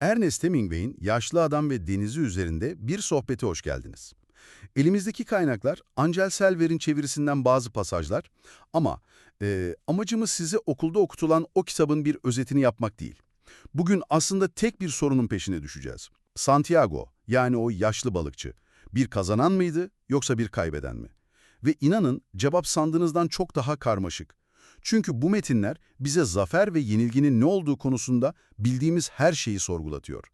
Ernest Hemingway'in Yaşlı Adam ve Denizi üzerinde bir sohbete hoş geldiniz. Elimizdeki kaynaklar Angel Selver'in çevirisinden bazı pasajlar ama e, amacımız size okulda okutulan o kitabın bir özetini yapmak değil. Bugün aslında tek bir sorunun peşine düşeceğiz. Santiago yani o yaşlı balıkçı bir kazanan mıydı yoksa bir kaybeden mi? Ve inanın cevap sandığınızdan çok daha karmaşık. Çünkü bu metinler bize zafer ve yenilginin ne olduğu konusunda bildiğimiz her şeyi sorgulatıyor.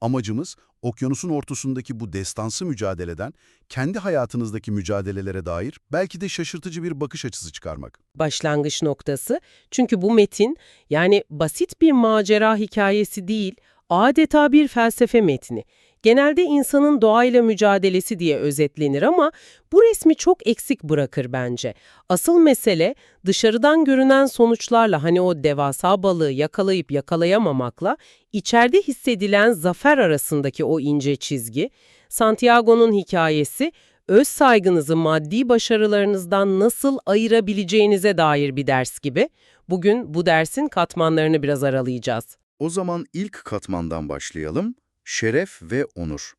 Amacımız okyanusun ortasındaki bu destansı mücadeleden kendi hayatınızdaki mücadelelere dair belki de şaşırtıcı bir bakış açısı çıkarmak. başlangıç noktası. Çünkü bu metin yani basit bir macera hikayesi değil, adeta bir felsefe metni. Genelde insanın doğayla mücadelesi diye özetlenir ama bu resmi çok eksik bırakır bence. Asıl mesele dışarıdan görünen sonuçlarla hani o devasa balığı yakalayıp yakalayamamakla içeride hissedilen zafer arasındaki o ince çizgi. Santiago'nun hikayesi öz saygınızı maddi başarılarınızdan nasıl ayırabileceğinize dair bir ders gibi. Bugün bu dersin katmanlarını biraz aralayacağız. O zaman ilk katmandan başlayalım. Şeref ve onur.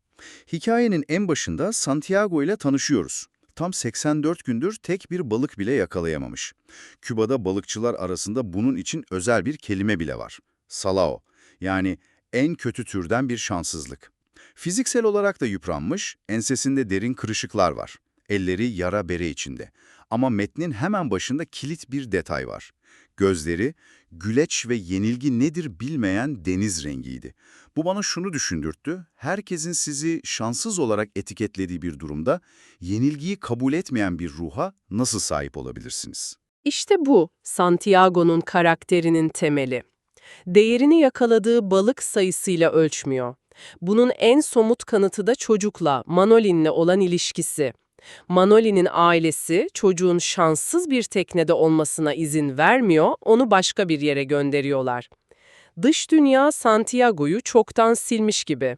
Hikayenin en başında Santiago ile tanışıyoruz. Tam 84 gündür tek bir balık bile yakalayamamış. Küba'da balıkçılar arasında bunun için özel bir kelime bile var. Salao, yani en kötü türden bir şanssızlık. Fiziksel olarak da yıpranmış, ensesinde derin kırışıklar var. Elleri yara bere içinde. Ama metnin hemen başında kilit bir detay var. Gözleri, güleç ve yenilgi nedir bilmeyen deniz rengiydi. Bu bana şunu düşündürttü, herkesin sizi şanssız olarak etiketlediği bir durumda yenilgiyi kabul etmeyen bir ruha nasıl sahip olabilirsiniz? İşte bu Santiago'nun karakterinin temeli. Değerini yakaladığı balık sayısıyla ölçmüyor. Bunun en somut kanıtı da çocukla, Manolin'le olan ilişkisi. Manoli'nin ailesi çocuğun şanssız bir teknede olmasına izin vermiyor, onu başka bir yere gönderiyorlar. Dış dünya Santiago'yu çoktan silmiş gibi.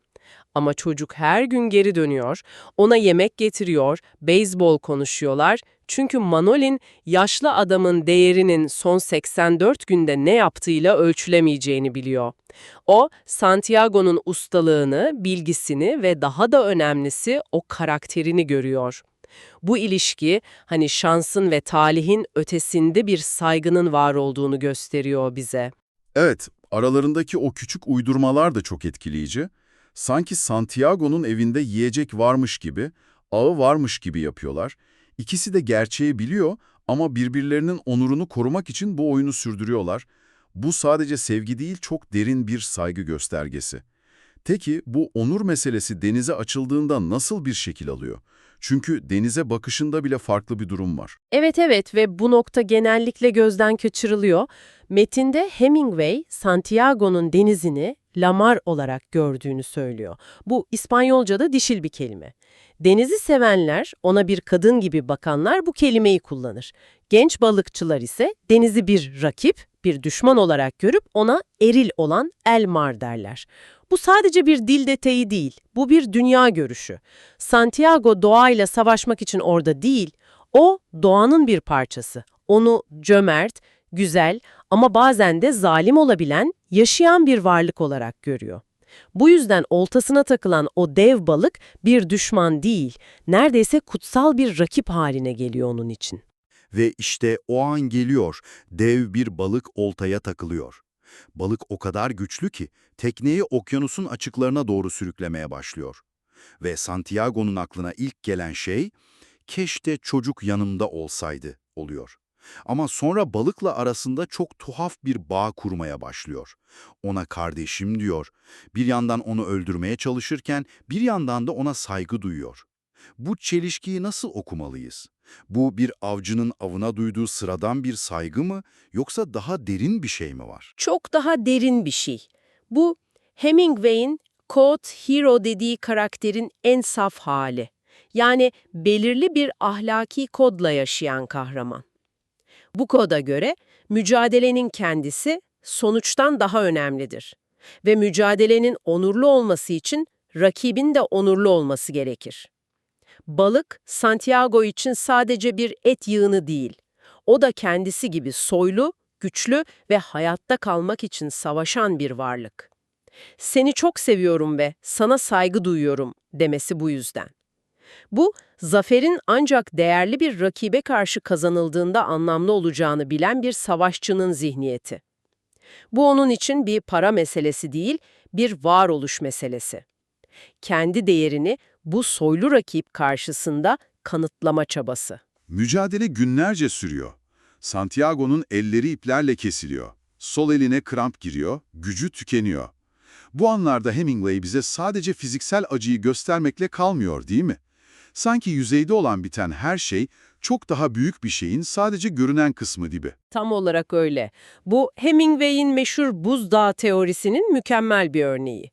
Ama çocuk her gün geri dönüyor, ona yemek getiriyor, beyzbol konuşuyorlar. Çünkü Manolin, yaşlı adamın değerinin son 84 günde ne yaptığıyla ölçülemeyeceğini biliyor. O, Santiago'nun ustalığını, bilgisini ve daha da önemlisi o karakterini görüyor. Bu ilişki, hani şansın ve talihin ötesinde bir saygının var olduğunu gösteriyor bize. Evet, aralarındaki o küçük uydurmalar da çok etkileyici. Sanki Santiago'nun evinde yiyecek varmış gibi, ağı varmış gibi yapıyorlar. İkisi de gerçeği biliyor ama birbirlerinin onurunu korumak için bu oyunu sürdürüyorlar. Bu sadece sevgi değil, çok derin bir saygı göstergesi. Peki bu onur meselesi denize açıldığında nasıl bir şekil alıyor? Çünkü denize bakışında bile farklı bir durum var. Evet evet ve bu nokta genellikle gözden kaçırılıyor. Metinde Hemingway, Santiago'nun denizini lamar olarak gördüğünü söylüyor. Bu İspanyolca'da dişil bir kelime. Denizi sevenler, ona bir kadın gibi bakanlar bu kelimeyi kullanır. Genç balıkçılar ise denizi bir rakip, bir düşman olarak görüp ona eril olan elmar derler. Bu sadece bir dil detayı değil, bu bir dünya görüşü. Santiago doğayla savaşmak için orada değil, o doğanın bir parçası. Onu cömert, güzel ama bazen de zalim olabilen, yaşayan bir varlık olarak görüyor. Bu yüzden oltasına takılan o dev balık bir düşman değil, neredeyse kutsal bir rakip haline geliyor onun için. Ve işte o an geliyor, dev bir balık oltaya takılıyor. Balık o kadar güçlü ki tekneyi okyanusun açıklarına doğru sürüklemeye başlıyor. Ve Santiago'nun aklına ilk gelen şey, keşke çocuk yanımda olsaydı oluyor. Ama sonra balıkla arasında çok tuhaf bir bağ kurmaya başlıyor. Ona kardeşim diyor. Bir yandan onu öldürmeye çalışırken bir yandan da ona saygı duyuyor. Bu çelişkiyi nasıl okumalıyız? Bu bir avcının avına duyduğu sıradan bir saygı mı yoksa daha derin bir şey mi var? Çok daha derin bir şey. Bu Hemingway'in Code Hero dediği karakterin en saf hali. Yani belirli bir ahlaki kodla yaşayan kahraman. Bu koda göre mücadelenin kendisi sonuçtan daha önemlidir. Ve mücadelenin onurlu olması için rakibin de onurlu olması gerekir. Balık, Santiago için sadece bir et yığını değil. O da kendisi gibi soylu, güçlü ve hayatta kalmak için savaşan bir varlık. Seni çok seviyorum ve sana saygı duyuyorum demesi bu yüzden. Bu, zaferin ancak değerli bir rakibe karşı kazanıldığında anlamlı olacağını bilen bir savaşçının zihniyeti. Bu onun için bir para meselesi değil, bir varoluş meselesi. Kendi değerini bu soylu rakip karşısında kanıtlama çabası. Mücadele günlerce sürüyor. Santiago'nun elleri iplerle kesiliyor. Sol eline kramp giriyor, gücü tükeniyor. Bu anlarda Hemingway bize sadece fiziksel acıyı göstermekle kalmıyor değil mi? Sanki yüzeyde olan biten her şey çok daha büyük bir şeyin sadece görünen kısmı gibi. Tam olarak öyle. Bu Hemingway'in meşhur buzdağı teorisinin mükemmel bir örneği.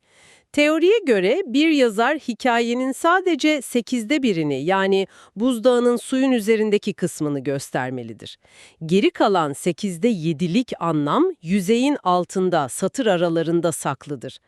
Teoriye göre bir yazar hikayenin sadece sekizde birini yani buzdağının suyun üzerindeki kısmını göstermelidir. Geri kalan sekizde yedilik anlam yüzeyin altında, satır aralarında saklıdır.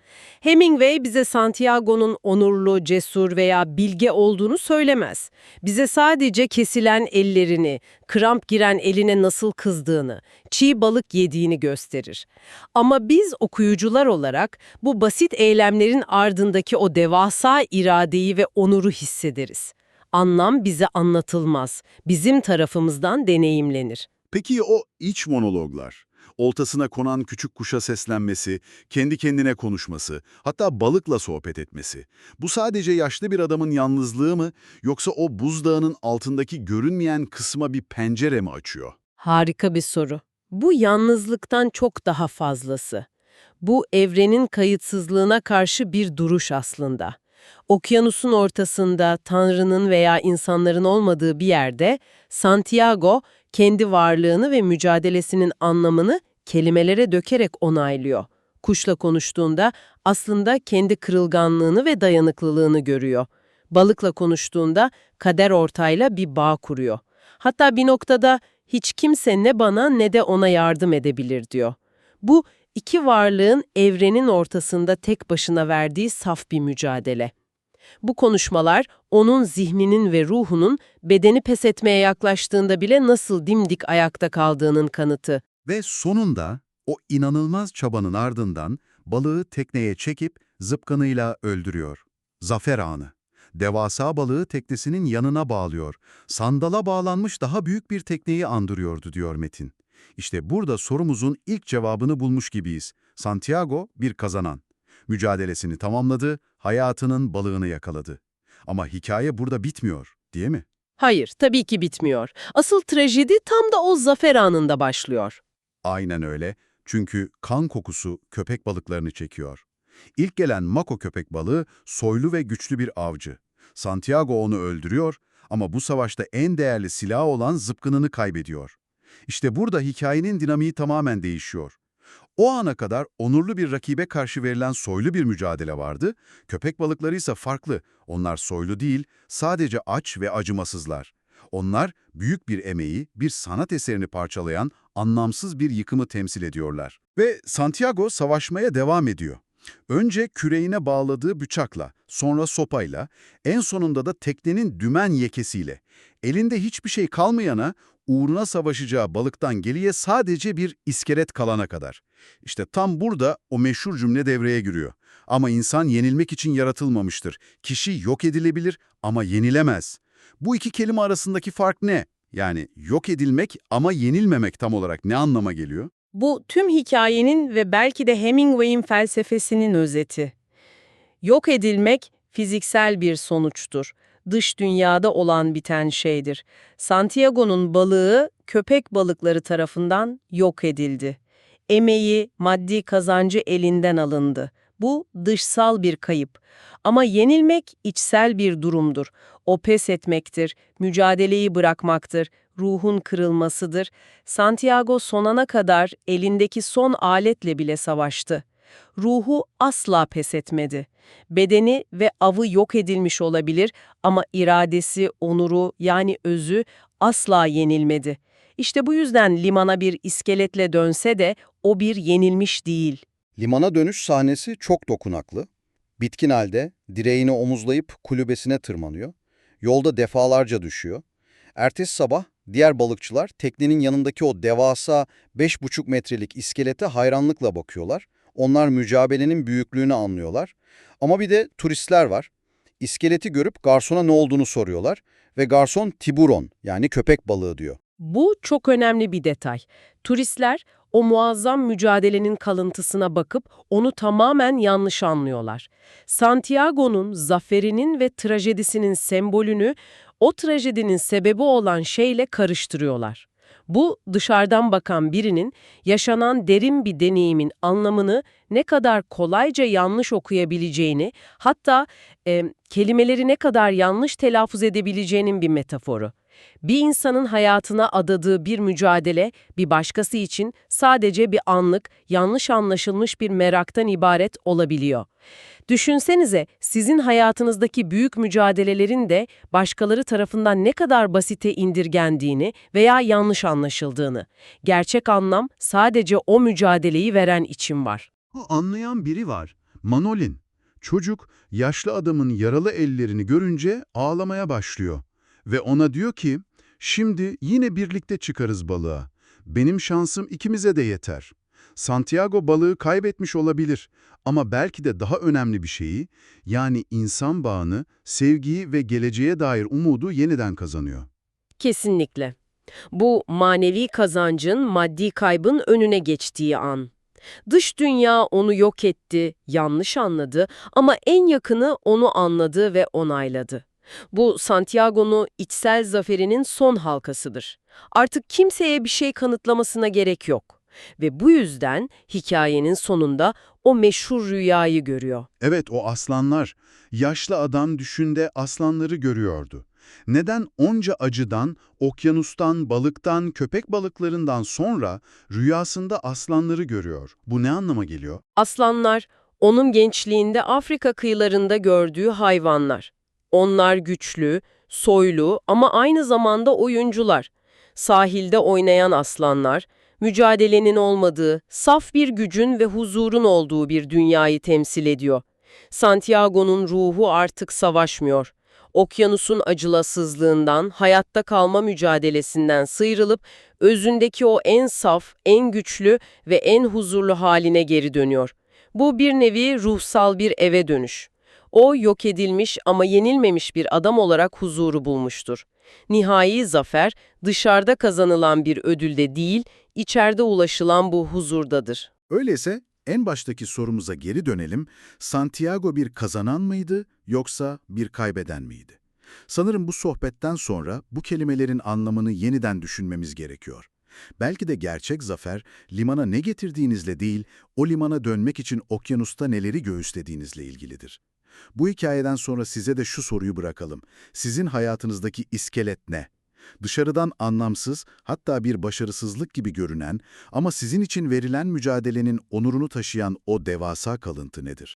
Hemingway bize Santiago'nun onurlu, cesur veya bilge olduğunu söylemez. Bize sadece kesilen ellerini, kramp giren eline nasıl kızdığını, çiğ balık yediğini gösterir. Ama biz okuyucular olarak bu basit eylemlerin ardındaki o devasa iradeyi ve onuru hissederiz. Anlam bize anlatılmaz, bizim tarafımızdan deneyimlenir. Peki o iç monologlar? Oltasına konan küçük kuşa seslenmesi, kendi kendine konuşması, hatta balıkla sohbet etmesi. Bu sadece yaşlı bir adamın yalnızlığı mı yoksa o buzdağının altındaki görünmeyen kısma bir pencere mi açıyor? Harika bir soru. Bu yalnızlıktan çok daha fazlası. Bu evrenin kayıtsızlığına karşı bir duruş aslında. Okyanusun ortasında Tanrı'nın veya insanların olmadığı bir yerde Santiago kendi varlığını ve mücadelesinin anlamını kelimelere dökerek onaylıyor. Kuşla konuştuğunda aslında kendi kırılganlığını ve dayanıklılığını görüyor. Balıkla konuştuğunda kader ortayla bir bağ kuruyor. Hatta bir noktada hiç kimse ne bana ne de ona yardım edebilir diyor. Bu iki varlığın evrenin ortasında tek başına verdiği saf bir mücadele. Bu konuşmalar onun zihninin ve ruhunun bedeni pes etmeye yaklaştığında bile nasıl dimdik ayakta kaldığının kanıtı. Ve sonunda o inanılmaz çabanın ardından balığı tekneye çekip zıpkınıyla öldürüyor. Zafer anı. Devasa balığı teknesinin yanına bağlıyor. Sandala bağlanmış daha büyük bir tekneyi andırıyordu diyor Metin. İşte burada sorumuzun ilk cevabını bulmuş gibiyiz. Santiago bir kazanan. Mücadelesini tamamladı, hayatının balığını yakaladı. Ama hikaye burada bitmiyor, değil mi? Hayır, tabii ki bitmiyor. Asıl trajedi tam da o zafer anında başlıyor. Aynen öyle. Çünkü kan kokusu köpek balıklarını çekiyor. İlk gelen mako köpek balığı soylu ve güçlü bir avcı. Santiago onu öldürüyor ama bu savaşta en değerli silah olan zıpkınını kaybediyor. İşte burada hikayenin dinamiği tamamen değişiyor. O ana kadar onurlu bir rakibe karşı verilen soylu bir mücadele vardı, köpek balıkları ise farklı. Onlar soylu değil, sadece aç ve acımasızlar. Onlar büyük bir emeği, bir sanat eserini parçalayan anlamsız bir yıkımı temsil ediyorlar. Ve Santiago savaşmaya devam ediyor. Önce küreğine bağladığı bıçakla, sonra sopayla, en sonunda da teknenin dümen yekesiyle. Elinde hiçbir şey kalmayana, uğruna savaşacağı balıktan geriye sadece bir iskelet kalana kadar. İşte tam burada o meşhur cümle devreye giriyor. Ama insan yenilmek için yaratılmamıştır. Kişi yok edilebilir ama yenilemez. Bu iki kelime arasındaki fark ne? Yani yok edilmek ama yenilmemek tam olarak ne anlama geliyor? Bu tüm hikayenin ve belki de Hemingway'in felsefesinin özeti. Yok edilmek fiziksel bir sonuçtur. Dış dünyada olan biten şeydir. Santiago'nun balığı köpek balıkları tarafından yok edildi. Emeği, maddi kazancı elinden alındı. Bu dışsal bir kayıp. Ama yenilmek içsel bir durumdur. O pes etmektir, mücadeleyi bırakmaktır, ruhun kırılmasıdır. Santiago sonana kadar elindeki son aletle bile savaştı. Ruhu asla pes etmedi. Bedeni ve avı yok edilmiş olabilir ama iradesi, onuru yani özü asla yenilmedi. İşte bu yüzden limana bir iskeletle dönse de o bir yenilmiş değil. Limana dönüş sahnesi çok dokunaklı. Bitkin halde direğini omuzlayıp kulübesine tırmanıyor. Yolda defalarca düşüyor. Ertesi sabah diğer balıkçılar teknenin yanındaki o devasa 5,5 metrelik iskelete hayranlıkla bakıyorlar. Onlar mücadelenin büyüklüğünü anlıyorlar. Ama bir de turistler var. İskeleti görüp garsona ne olduğunu soruyorlar ve garson tiburon yani köpek balığı diyor. Bu çok önemli bir detay. Turistler o muazzam mücadelenin kalıntısına bakıp onu tamamen yanlış anlıyorlar. Santiago'nun zaferinin ve trajedisinin sembolünü o trajedinin sebebi olan şeyle karıştırıyorlar. Bu dışarıdan bakan birinin yaşanan derin bir deneyimin anlamını ne kadar kolayca yanlış okuyabileceğini, hatta e, kelimeleri ne kadar yanlış telaffuz edebileceğinin bir metaforu. Bir insanın hayatına adadığı bir mücadele bir başkası için sadece bir anlık, yanlış anlaşılmış bir meraktan ibaret olabiliyor. Düşünsenize sizin hayatınızdaki büyük mücadelelerin de başkaları tarafından ne kadar basite indirgendiğini veya yanlış anlaşıldığını. Gerçek anlam sadece o mücadeleyi veren için var. Anlayan biri var. Manolin. Çocuk, yaşlı adamın yaralı ellerini görünce ağlamaya başlıyor. Ve ona diyor ki, şimdi yine birlikte çıkarız balığa. Benim şansım ikimize de yeter. Santiago balığı kaybetmiş olabilir ama belki de daha önemli bir şeyi, yani insan bağını, sevgiyi ve geleceğe dair umudu yeniden kazanıyor. Kesinlikle. Bu manevi kazancın maddi kaybın önüne geçtiği an. Dış dünya onu yok etti, yanlış anladı ama en yakını onu anladı ve onayladı. Bu Santiago'nu içsel zaferinin son halkasıdır. Artık kimseye bir şey kanıtlamasına gerek yok. Ve bu yüzden hikayenin sonunda o meşhur rüyayı görüyor. Evet o aslanlar. Yaşlı adam düşünde aslanları görüyordu. Neden onca acıdan, okyanustan, balıktan, köpek balıklarından sonra rüyasında aslanları görüyor? Bu ne anlama geliyor? Aslanlar, onun gençliğinde Afrika kıyılarında gördüğü hayvanlar. Onlar güçlü, soylu ama aynı zamanda oyuncular. Sahilde oynayan aslanlar, mücadelenin olmadığı, saf bir gücün ve huzurun olduğu bir dünyayı temsil ediyor. Santiago'nun ruhu artık savaşmıyor. Okyanusun acılasızlığından, hayatta kalma mücadelesinden sıyrılıp özündeki o en saf, en güçlü ve en huzurlu haline geri dönüyor. Bu bir nevi ruhsal bir eve dönüş. O yok edilmiş ama yenilmemiş bir adam olarak huzuru bulmuştur. Nihai zafer dışarıda kazanılan bir ödülde değil, içeride ulaşılan bu huzurdadır. Öyleyse en baştaki sorumuza geri dönelim. Santiago bir kazanan mıydı yoksa bir kaybeden miydi? Sanırım bu sohbetten sonra bu kelimelerin anlamını yeniden düşünmemiz gerekiyor. Belki de gerçek zafer limana ne getirdiğinizle değil, o limana dönmek için okyanusta neleri göğüslediğinizle ilgilidir. Bu hikayeden sonra size de şu soruyu bırakalım. Sizin hayatınızdaki iskelet ne? Dışarıdan anlamsız, hatta bir başarısızlık gibi görünen ama sizin için verilen mücadelenin onurunu taşıyan o devasa kalıntı nedir?